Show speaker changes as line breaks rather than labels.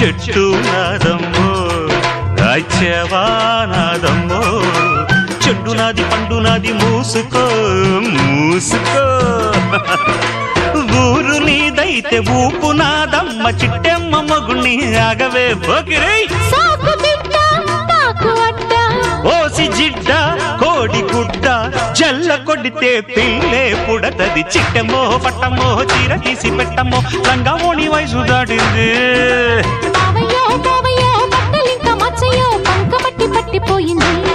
చెట్టు నాదమ్మో రాజ్యవా నాదమ్మో చెట్టు నాది పండు నాది మూసుకో మూసుకో. ఊరు నీదైతే ఊపు నాదమ్మ చిట్టెమ్మ మగుణ్ణి ఆగవే. బొగిరై ఓసి జిడ్డ కోడి గుడ్డ జల్ల కొడితే పిల్లే పుడతది. చిట్టమో పట్టమో చీర తీసి పెట్టమో రంగమోని వయసు దాటింది தீந்தே